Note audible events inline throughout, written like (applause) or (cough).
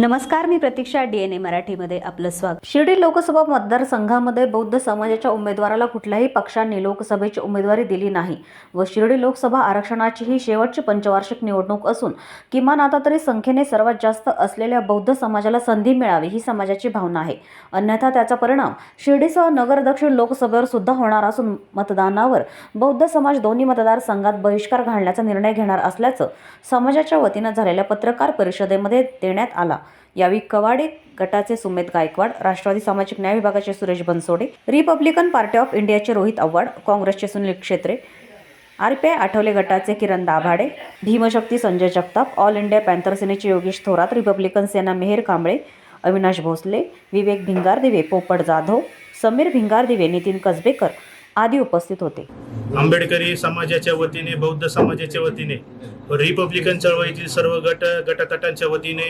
नमस्कार मी प्रतीक्षा डीएनए मराठीमध्ये आपलं स्वागत. शिर्डी लोकसभा मतदारसंघामध्ये बौद्ध समाजाच्या उमेदवाराला कुठल्याही पक्षांनी लोकसभेची उमेदवारी दिली नाही व शिर्डी लोकसभा आरक्षणाची ही शेवटची पंचवार्षिक निवडणूक असून किमान आता तरी संख्येने सर्वात जास्त असलेल्या बौद्ध समाजाला संधी मिळावी ही समाजाची भावना आहे. अन्यथा त्याचा परिणाम शिर्डीसह नगर दक्षिण लोकसभेवर सुद्धा होणार असून मतदानावर बौद्ध समाज दोन्ही मतदारसंघात बहिष्कार घालण्याचा निर्णय घेणार असल्याचं समाजाच्या वतीनं झालेल्या पत्रकार परिषदेमध्ये देण्यात आला. यावेळी कवाडे गटाचे सुमेध गायकवाड राष्ट्रवादी सामाजिक न्याय विभागाचे Suresh Bansode republican party of इंडियाचे रोहित आव्हाड काँग्रेसचे सुनील क्षेत्रे आर पी आय आठवले गटाचे Kiran Dabhade Bhimshakti Sanjay Jagtap all India panther सेनेचे योगेश थोरात रिपब्लिकन सेना मेहेर कांबळे अविनाश भोसले विवेक भिंगारदिवे पोपट जाधव समीर भिंगारदिवे नितीन कसबेकर आदी उपस्थित होते. आंबेडकरी समाजाच्या वतीने बौद्ध समाजाच्या वतीने रिपब्लिकन चळवळीतील सर्व गट गटतटांच्या वतीने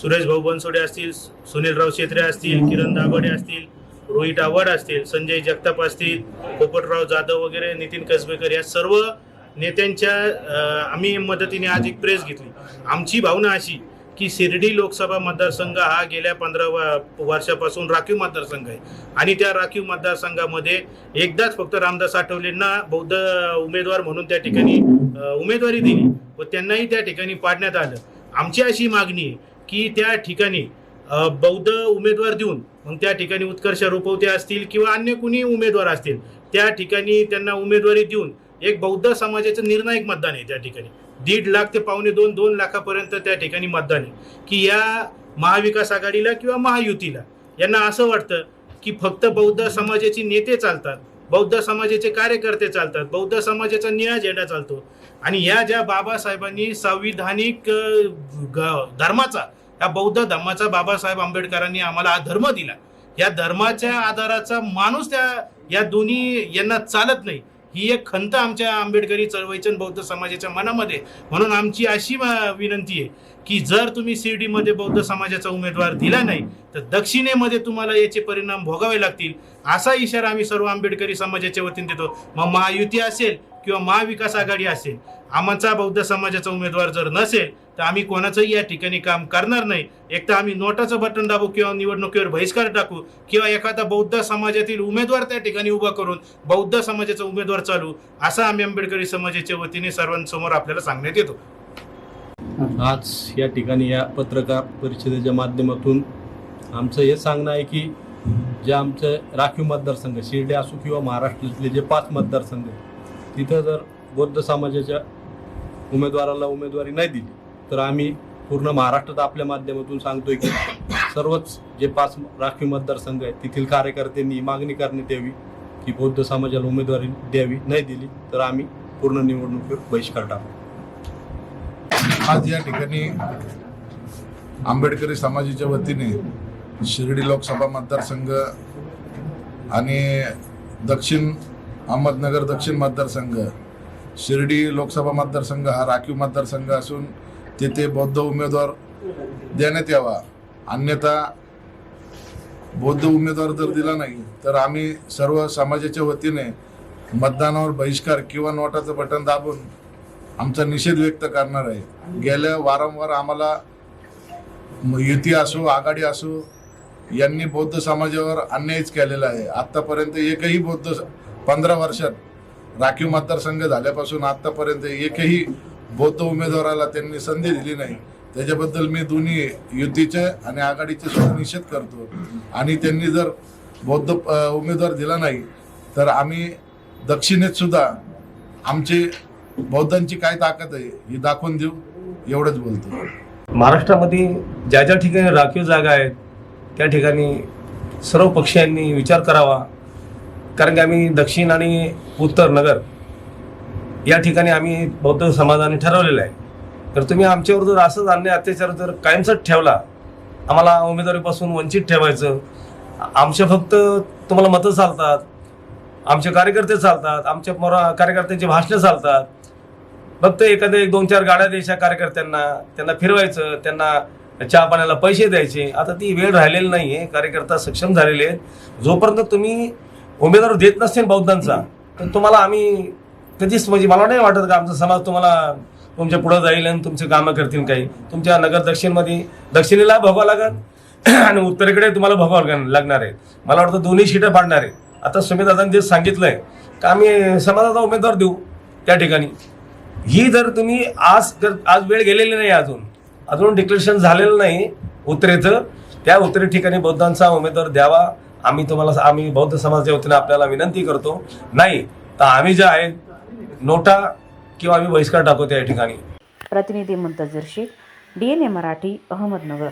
सुरेश भाऊ बनसोडे असतील सुनीलराव शेत्रे असतील किरण दाभाडे असतील रोहित आव्हाड असतील संजय जगताप असतील पोपटराव जाधव वगैरे नितीन कसबेकर या सर्व नेत्यांच्या आम्ही मदतीने आज एक प्रेस घेतली. आमची भावना अशी की शिर्डी लोकसभा मतदारसंघ हा गेल्या पंधरा व- वर्षापासून राखीव मतदारसंघ आहे. आणि त्या राखीव मतदारसंघामध्ये एकदाच फक्त रामदास आठवलेंना बौद्ध उमेदवार म्हणून त्या ठिकाणी उमेदवारी दिली व त्यांनाही त्या ठिकाणी पाडण्यात आलं. आमची अशी मागणी आहे की त्या ठिकाणी बौद्ध उमेदवार देऊन मग त्या ठिकाणी उत्कर्ष रुपवते असतील किंवा अन्य कुणी उमेदवार असतील त्या ठिकाणी त्यांना उमेदवारी देऊन एक बौद्ध समाजाचं निर्णायक मतदान आहे त्या ठिकाणी. दीड लाख ते पावणे दोन दोन लाखापर्यंत त्या ठिकाणी मतदान आहे. की या महाविकास आघाडीला किंवा महायुतीला यांना असं वाटतं की फक्त बौद्ध समाजाचे नेते चालतात बौद्ध समाजाचे कार्यकर्ते चालतात बौद्ध समाजाचा निळा झेंडा चालतो. आणि या ज्या बाबासाहेबांनी संविधानिक ग- धर्माचा या बौद्ध धर्माचा बाबासाहेब आंबेडकरांनी आम्हाला हा धर्म दिला या धर्माच्या आधाराचा माणूस त्या या दोन्ही यांना चालत नाही. ही एक खंत आमच्या आंबेडकरी चळवळीच्या बौद्ध समाजाच्या मनामध्ये. म्हणून आमची अशी विनंती आहे की जर तुम्ही शिर्डीमध्ये बौद्ध समाजाचा उमेदवार दिला नाही तर दक्षिणेमध्ये तुम्हाला याचे परिणाम भोगावे लागतील. असा इशारा आम्ही सर्व आंबेडकरी समाजाच्या वतीने देतो. मग महायुती असेल किंवा महाविकास आघाडी असेल आमचा बौद्ध समाजाचा उमेदवार जर नसेल तर आम्ही कोणाचंही या ठिकाणी काम करणार नाही. एक तर आम्ही नोटाचं बटन दाबू किंवा निवडणुकीवर बहिष्कार टाकू किंवा एखादा बौद्ध समाजातील उमेदवार त्या ठिकाणी उभा करून बौद्ध समाजाचा उमेदवार चालू असं आम्ही आंबेडकरी समाजाच्या वतीने सर्वांसमोर आपल्याला सांगण्यात येतो. आज या ठिकाणी या पत्रकार परिषदेच्या माध्यमातून आमचं हे सांगणं आहे की जे आमचे राखीव मतदारसंघ शिर्डी असो किंवा महाराष्ट्रातले जे पाच मतदारसंघ आहेत, तिथं जर बौद्ध समाजाच्या उमेदवाराला उमेदवारी नाही दिली तर आम्ही पूर्ण महाराष्ट्रात आपल्या माध्यमातून सांगतोय की सर्वच जे पाच राखीव मतदारसंघ आहेत तेथील कार्यकर्त्यांनी मागणी करण्यात यावी की बौद्ध समाजाला उमेदवारी द्यावी नाही दिली तर आम्ही पूर्ण निवडणुकीवर बहिष्कार टाकू. आज या ठिकाणी आंबेडकरी समाजाच्या वतीने शिर्डी लोकसभा मतदारसंघ आणि दक्षिण अहमदनगर दक्षिण मतदारसंघ शिर्डी लोकसभा मतदारसंघ हा राखीव मतदारसंघ असून तेथे बौद्ध उमेदवार देण्यात यावा. अन्यथा बौद्ध उमेदवार जर दिला नाही तर आम्ही सर्व समाजाच्या वतीने मतदानावर बहिष्कार किंवा नोटाचं बटन दाबून आमचा निषेध व्यक्त करणार आहे. गेल्या वारंवार आम्हाला युती असो आघाडी असो यांनी बौद्ध समाजावर अन्यायच केलेला आहे. आत्तापर्यंत एकही बौद्ध पंधरा वर्षात राखीव मतदारसंघ झाल्यापासून आत्तापर्यंत एकही बौद्ध उमेदवाराला त्यांनी संधी दिली नाही. त्याच्याबद्दल मी दोन्ही युतीचे आणि आघाडीचे सुद्धा निषेध करतो. आणि त्यांनी जर बौद्ध उमेदवार दिला नाही तर आम्ही दक्षिणेत सुद्धा आमचे बौद्धांची काय ताकद आहे ही दाखवून देऊ एवढंच बोलतो. महाराष्ट्रामध्ये ज्या ज्या ठिकाणी राखीव जागा आहेत त्या ठिकाणी सर्व पक्षांनी विचार करावा. कारण की आम्ही दक्षिण आणि उत्तर नगर या ठिकाणी आम्ही बौद्ध समाजाने ठरवलेलं आहे. तर तुम्ही आमच्यावर जर असंच अन्याय अत्याचार जर कायमचाच ठेवला आम्हाला उमेदवारीपासून वंचित ठेवायचं. आमच्या फक्त तुम्हाला मतं चालतात आमचे कार्यकर्ते चालतात आमच्या मोरा कार्यकर्त्यांची भाषणं चालतात. फक्त एखाद्या एक दोन चार गाड्या द्यायच्या कार्यकर्त्यांना त्यांना फिरवायचं त्यांना चहा पाण्याला पैसे द्यायचे. आता ती वेळ राहिलेली नाही आहे कार्यकर्ता सक्षम झालेले आहेत. जोपर्यंत तुम्ही उमेदवार देत नसतील बौद्धांचा तर तुम्हाला आम्ही कधीच म्हणजे मला नाही वाटत का आमचा समाज तुम्हाला तुमच्या पुढं जाईल आणि तुमचे कामं करतील काही. तुमच्या नगर दक्षिणमध्ये दक्षिणेला भोगावं लागत (clears throat) आणि उत्तरेकडे तुम्हाला भोगावं लागणार आहे. मला वाटतं दोन्ही शीटं पाडणार आहे. आता सुमितदादांनी जे सांगितलंय का आम्ही समाजाचा उमेदवार देऊ त्या ठिकाणी? ही जर तुम्ही आज जर आज वेळ गेलेली नाही अजून अजून डिक्लेरेशन झालेलं नाही उत्तरेचं त्या उत्तरे ठिकाणी बौद्धांचा उमेदवार द्यावा. आम्ही तुम्हाला आम्ही बौद्ध समाजाच्या वतीने आपल्याला विनंती करतो. नाही तर आम्ही जे आहे नोटा किंवा आम्ही बहिष्कार टाकतो त्या ठिकाणी. प्रतिनिधी Muntazar Shaikh D N A Marathi Ahmednagar.